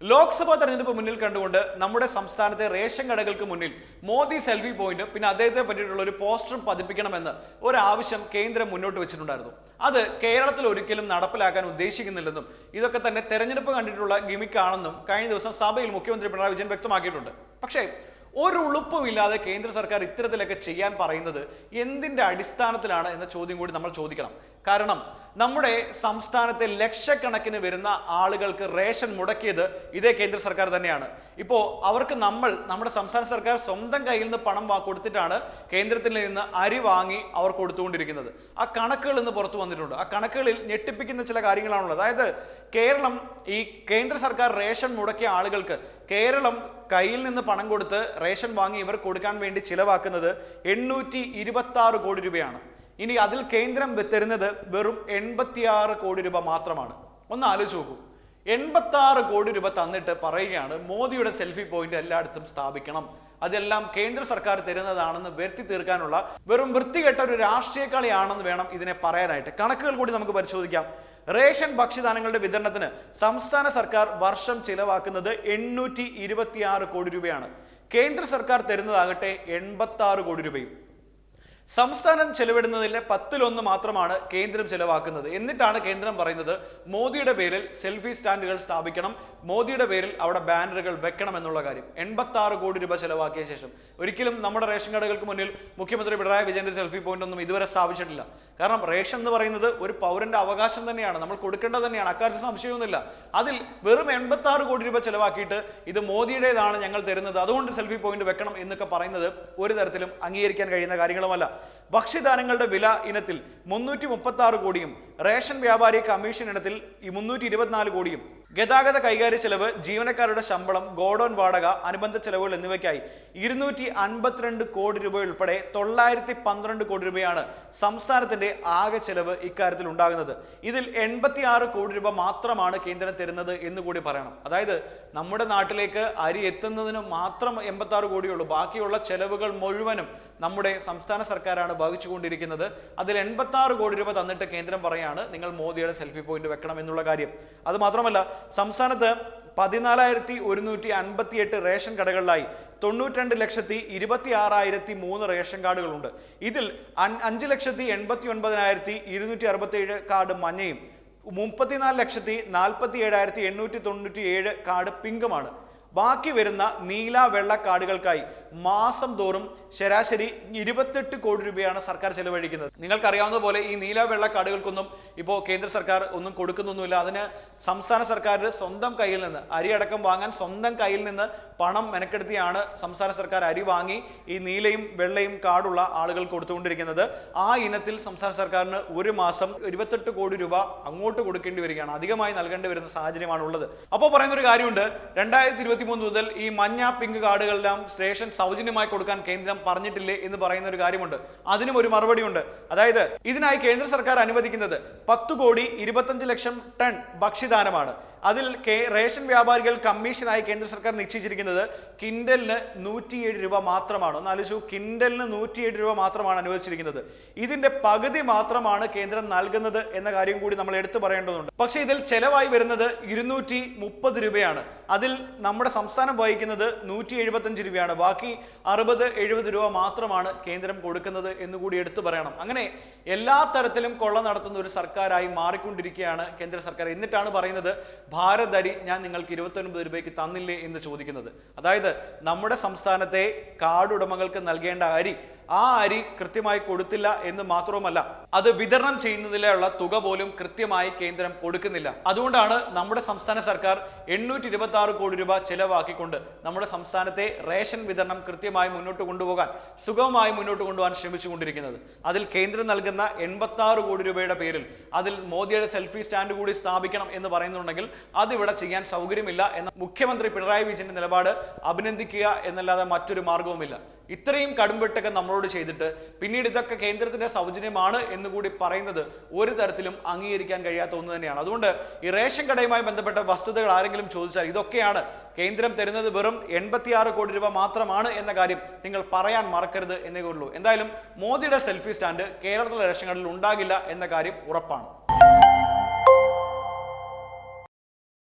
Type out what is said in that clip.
ലോക്സഭാ തെരഞ്ഞെടുപ്പ് മുന്നിൽ കണ്ടുകൊണ്ട് നമ്മുടെ സംസ്ഥാനത്തെ റേഷൻ കടകൾക്ക് മുന്നിൽ മോദി സെൽഫി പോയിന്റും പിന്നെ അദ്ദേഹത്തെ പറ്റിയിട്ടുള്ള ഒരു പോസ്റ്ററും പതിപ്പിക്കണമെന്ന് ഒരാവശ്യം കേന്ദ്രം മുന്നോട്ട് വെച്ചിട്ടുണ്ടായിരുന്നു. അത് കേരളത്തിൽ ഒരിക്കലും നടപ്പിലാക്കാൻ ഉദ്ദേശിക്കുന്നില്ലെന്നും ഇതൊക്കെ തന്നെ തെരഞ്ഞെടുപ്പ് കണ്ടിട്ടുള്ള ഗിമിക്കാണെന്നും കഴിഞ്ഞ ദിവസം സഭയിൽ മുഖ്യമന്ത്രി പിണറായി വിജയൻ വ്യക്തമാക്കിയിട്ടുണ്ട്. പക്ഷേ ഒരു ഉളുപ്പുമില്ലാതെ കേന്ദ്ര സർക്കാർ ഇത്തരത്തിലൊക്കെ ചെയ്യാൻ പറയുന്നത് എന്തിന്റെ അടിസ്ഥാനത്തിലാണ് എന്ന ചോദ്യം കൂടി നമ്മൾ ചോദിക്കണം. കാരണം നമ്മുടെ സംസ്ഥാനത്തെ ലക്ഷക്കണക്കിന് വരുന്ന ആളുകൾക്ക് റേഷൻ മുടക്കിയത് ഇതേ കേന്ദ്ര സർക്കാർ തന്നെയാണ്. ഇപ്പോൾ അവർക്ക് നമ്മൾ നമ്മുടെ സംസ്ഥാന സർക്കാർ സ്വന്തം കയ്യിൽ നിന്ന് പണം കൊടുത്തിട്ടാണ് കേന്ദ്രത്തിൽ നിന്ന് അരി വാങ്ങി അവർ കൊടുത്തുകൊണ്ടിരിക്കുന്നത്. ആ കണക്കുകൾ ഇന്ന് പുറത്തു വന്നിട്ടുണ്ട്. ആ കണക്കുകളിൽ ഞെട്ടിപ്പിക്കുന്ന ചില കാര്യങ്ങളാണുള്ളത്. അതായത് കേരളം ഈ കേന്ദ്ര സർക്കാർ റേഷൻ മുടക്കിയ ആളുകൾക്ക് കേരളം കയ്യിൽ നിന്ന് പണം കൊടുത്ത് റേഷൻ വാങ്ങി ഇവർ കൊടുക്കാൻ വേണ്ടി ചിലവാക്കുന്നത് എണ്ണൂറ്റി കോടി രൂപയാണ്. ഇനി അതിൽ കേന്ദ്രം തരുന്നത് വെറും എൺപത്തിയാറ് കോടി രൂപ മാത്രമാണ്. ഒന്ന് ആലോചിച്ച് നോക്കൂ. എൺപത്തി ആറ് കോടി രൂപ തന്നിട്ട് പറയുകയാണ് മോദിയുടെ സെൽഫി പോയിന്റ് എല്ലായിടത്തും സ്ഥാപിക്കണം. അതെല്ലാം കേന്ദ്ര സർക്കാർ തരുന്നതാണെന്ന് വരുത്തി തീർക്കാനുള്ള വെറും വൃത്തികെട്ട ഒരു രാഷ്ട്രീയ കളിയാണെന്ന് വേണം ഇതിനെ പറയാനായിട്ട്. കണക്കുകൾ കൂടി നമുക്ക് പരിശോധിക്കാം. റേഷൻ ഭക്ഷ്യധാനങ്ങളുടെ വിതരണത്തിന് സംസ്ഥാന സർക്കാർ വർഷം ചിലവാക്കുന്നത് എണ്ണൂറ്റി കോടി രൂപയാണ്. കേന്ദ്ര സർക്കാർ തരുന്നതാകട്ടെ എൺപത്തി കോടി രൂപയും. സംസ്ഥാനം ചെലവിടുന്നതിലെ പത്തിലൊന്ന് മാത്രമാണ് കേന്ദ്രം ചെലവാക്കുന്നത്. എന്നിട്ടാണ് കേന്ദ്രം പറയുന്നത് മോദിയുടെ പേരിൽ സെൽഫി സ്റ്റാൻഡുകൾ സ്ഥാപിക്കണം. മോദിയുടെ പേരിൽ അവിടെ ബാനറുകൾ വെക്കണം എന്നുള്ള കാര്യം. എൺപത്തി കോടി രൂപ ചെലവാക്കിയ ശേഷം ഒരിക്കലും നമ്മുടെ റേഷൻ കടകൾക്ക് മുന്നിൽ മുഖ്യമന്ത്രി പിണറായി വിജയന്റെ സെൽഫി പോയിന്റ് ഒന്നും ഇതുവരെ സ്ഥാപിച്ചിട്ടില്ല. കാരണം റേഷൻ എന്ന് പറയുന്നത് ഒരു പൗരന്റെ അവകാശം തന്നെയാണ്. നമ്മൾ കൊടുക്കേണ്ടത് തന്നെയാണ്. അക്കാര്യത്തിൽ സംശയമൊന്നുമില്ല. അതിൽ വെറും എൺപത്തി കോടി രൂപ ചെലവാക്കിയിട്ട് ഇത് മോദിയുടേതാണ് ഞങ്ങൾ തരുന്നത്. അതുകൊണ്ട് സെൽഫി പോയിന്റ് വെക്കണം എന്നൊക്കെ പറയുന്നത് ഒരു തരത്തിലും അംഗീകരിക്കാൻ കഴിയുന്ന കാര്യങ്ങളുമല്ല. ഭക്ഷ്യധാനങ്ങളുടെ വില ഇനത്തിൽ മുന്നൂറ്റി മുപ്പത്തി ആറ് കോടിയും റേഷൻ വ്യാപാരി കമ്മീഷൻ ഇനത്തിൽ ഈ മുന്നൂറ്റി ഇരുപത്തിനാല് കോടിയും ഗതാഗത കൈകാര്യ ചെലവ് ജീവനക്കാരുടെ ശമ്പളം ഗോഡൌൺ വാടക അനുബന്ധ ചെലവുകൾ എന്നിവയ്ക്കായി ഇരുന്നൂറ്റി അൻപത്തിരണ്ട് കോടി രൂപ ഉൾപ്പെടെ തൊള്ളായിരത്തി പന്ത്രണ്ട് കോടി രൂപയാണ് സംസ്ഥാനത്തിന്റെ ആകെ ചെലവ് ഇക്കാര്യത്തിൽ ഉണ്ടാകുന്നത്. ഇതിൽ എൺപത്തി ആറ് കോടി രൂപ മാത്രമാണ് കേന്ദ്രം തരുന്നത് എന്ന് കൂടി പറയണം. അതായത് നമ്മുടെ നാട്ടിലേക്ക് അരി എത്തുന്നതിന് മാത്രം എൺപത്തി ആറ് കോടിയുള്ളൂ. ബാക്കിയുള്ള ചെലവുകൾ മുഴുവനും നമ്മുടെ സംസ്ഥാന സർക്കാരാണ് വഹിച്ചുകൊണ്ടിരിക്കുന്നത്. അതിൽ എൺപത്തി ആറ് കോടി രൂപ തന്നിട്ട് കേന്ദ്രം പറയാണ് നിങ്ങൾ മോദിയുടെ സെൽഫി പോയിന്റ് വെക്കണം എന്നുള്ള കാര്യം. അത് മാത്രമല്ല സംസ്ഥാനത്ത് പതിനാലായിരത്തി ഒരുന്നൂറ്റി അൻപത്തി എട്ട് റേഷൻ കടകളിലായി തൊണ്ണൂറ്റിരണ്ട് ലക്ഷത്തി ഇരുപത്തി ആറായിരത്തി മൂന്ന് റേഷൻ കാർഡുകളുണ്ട്. ഇതിൽ അഞ്ച് ലക്ഷത്തി എൺപത്തി ഒൻപതിനായിരത്തി ഇരുന്നൂറ്റി അറുപത്തി ഏഴ് കാർഡ് മഞ്ഞയും മുപ്പത്തിനാല് ലക്ഷത്തി നാൽപ്പത്തി ഏഴായിരത്തി എണ്ണൂറ്റി തൊണ്ണൂറ്റി ഏഴ് കാർഡ് പിങ്കുമാണ്. ബാക്കി വരുന്ന നീല വെള്ള കാർഡുകൾക്കായി മാസം തോറും ശരാശരി ഇരുപത്തെട്ട് കോടി രൂപയാണ് സർക്കാർ ചെലവഴിക്കുന്നത്. നിങ്ങൾക്കറിയാവുന്ന പോലെ ഈ നീല വെള്ള കാർഡുകൾക്കൊന്നും ഇപ്പോൾ കേന്ദ്ര സർക്കാർ ഒന്നും കൊടുക്കുന്നൊന്നുമില്ല. അതിന് സംസ്ഥാന സർക്കാർ സ്വന്തം കയ്യിൽ നിന്ന് അരി അടക്കം വാങ്ങാൻ സ്വന്തം കയ്യിൽ നിന്ന് പണം മെനക്കെടുത്തിയാണ് സംസ്ഥാന സർക്കാർ അരി വാങ്ങി ഈ നീലയും വെള്ളയും കാർഡുള്ള ആളുകൾ കൊടുത്തുകൊണ്ടിരിക്കുന്നത്. ആ ഇനത്തിൽ സംസ്ഥാന സർക്കാരിന് ഒരു മാസം ഇരുപത്തെട്ട് കോടി രൂപ അങ്ങോട്ട് കൊടുക്കേണ്ടി വരികയാണ്. അധികമായി നൽകേണ്ടി വരുന്ന സാഹചര്യമാണ് ഉള്ളത് അപ്പോൾ പറയുന്ന ഒരു കാര്യമുണ്ട്. രണ്ടായിരത്തി ഇരുപത്തി മൂന്ന് മുതൽ ഈ മഞ്ഞ പിങ്ക് കാർഡുകളെല്ലാം സ്റ്റേഷൻ സൗജന്യമായി കൊടുക്കാൻ കേന്ദ്രം പറഞ്ഞിട്ടില്ലേ എന്ന് പറയുന്ന ഒരു കാര്യമുണ്ട്. അതിനും ഒരു മറുപടിയുണ്ട്. അതായത് ഇതിനായി കേന്ദ്ര സർക്കാർ അനുവദിക്കുന്നത് പത്ത് കോടി ഇരുപത്തഞ്ച് ലക്ഷം ടൺ ഭക്ഷ്യദാനമാണ് അതിൽ കേ- റേഷൻ വ്യാപാരികൾ കമ്മീഷനായി കേന്ദ്ര സർക്കാർ നിശ്ചയിച്ചിരിക്കുന്നത് കിൻഡലിന് നൂറ്റിയേഴ് രൂപ മാത്രമാണ്. ഒന്ന് ആലോചിച്ചു കിൻഡലിന് നൂറ്റിയേഴ് രൂപ മാത്രമാണ് അനുവദിച്ചിരിക്കുന്നത്. ഇതിന്റെ പകുതി മാത്രമാണ് കേന്ദ്രം നൽകുന്നത് എന്ന കാര്യം കൂടി നമ്മൾ എടുത്തു പറയേണ്ടതുണ്ട്. പക്ഷേ ഇതിൽ ചെലവായി വരുന്നത് ഇരുന്നൂറ്റി മുപ്പത് രൂപയാണ്. അതിൽ നമ്മുടെ സംസ്ഥാനം വഹിക്കുന്നത് നൂറ്റി എഴുപത്തഞ്ച് രൂപയാണ്. ബാക്കി അറുപത് എഴുപത് രൂപ മാത്രമാണ് കേന്ദ്രം കൊടുക്കുന്നത് എന്ന് കൂടി എടുത്തു പറയണം. അങ്ങനെ എല്ലാ തരത്തിലും കൊള്ള നടത്തുന്ന ഒരു സർക്കാരായി മാറിക്കൊണ്ടിരിക്കുകയാണ് കേന്ദ്ര സർക്കാർ. എന്നിട്ടാണ് പറയുന്നത് ഭാരത് അരി ഞാൻ നിങ്ങൾക്ക് ഇരുപത്തൊൻപത് രൂപയ്ക്ക് തന്നില്ലേ എന്ന് ചോദിക്കുന്നത്. അതായത് നമ്മുടെ സംസ്ഥാനത്തെ കാടുടമകൾക്ക് നൽകേണ്ട അരി ആ അരി കൃത്യമായി കൊടുത്തില്ല എന്ന് മാത്രവുമല്ല അത് വിതരണം ചെയ്യുന്നതിലുള്ള തുക പോലും കൃത്യമായി കേന്ദ്രം കൊടുക്കുന്നില്ല. അതുകൊണ്ടാണ് നമ്മുടെ സംസ്ഥാന സർക്കാർ എണ്ണൂറ്റി ഇരുപത്തി ആറ് കോടി രൂപ ചെലവാക്കിക്കൊണ്ട് നമ്മുടെ സംസ്ഥാനത്തെ റേഷൻ വിതരണം കൃത്യമായി മുന്നോട്ട് കൊണ്ടുപോകാൻ സുഗമമായി മുന്നോട്ട് കൊണ്ടുപോകാൻ ശ്രമിച്ചുകൊണ്ടിരിക്കുന്നത്. അതിൽ കേന്ദ്രം നൽകുന്ന എൺപത്തി ആറ് കോടി രൂപയുടെ പേരിൽ അതിൽ മോദിയുടെ സെൽഫി സ്റ്റാൻഡ് കൂടി സ്ഥാപിക്കണം എന്ന് പറയുന്നുണ്ടെങ്കിൽ അതിവിടെ ചെയ്യാൻ സൗകര്യമില്ല എന്ന മുഖ്യമന്ത്രി പിണറായി വിജയന്റെ നിലപാട് അഭിനന്ദിക്കുക എന്നല്ലാതെ മറ്റൊരു മാർഗവുമില്ല ഇത്രയും കടുംവെട്ടൊക്കെ നമ്മളോട് ചെയ്തിട്ട് പിന്നീട് ഇതൊക്കെ കേന്ദ്രത്തിന്റെ സൗജന്യമാണ് എന്ന് കൂടി പറയുന്നത് ഒരു തരത്തിലും അംഗീകരിക്കാൻ കഴിയാത്ത ഒന്ന് തന്നെയാണ്. അതുകൊണ്ട് ഈ റേഷൻ കടയുമായി ബന്ധപ്പെട്ട വസ്തുതകൾ ആരെങ്കിലും ചോദിച്ചാൽ ഇതൊക്കെയാണ് കേന്ദ്രം തരുന്നത് വെറും എൺപത്തിയാറ് കോടി രൂപ മാത്രമാണ് എന്ന കാര്യം നിങ്ങൾ പറയാൻ മറക്കരുത് എന്നേ ഉള്ളൂ. എന്തായാലും മോദിയുടെ സെൽഫി സ്റ്റാൻഡ് കേരളത്തിലെ റേഷൻ കടയിൽ ഉണ്ടാകില്ല എന്ന കാര്യം ഉറപ്പാണ്.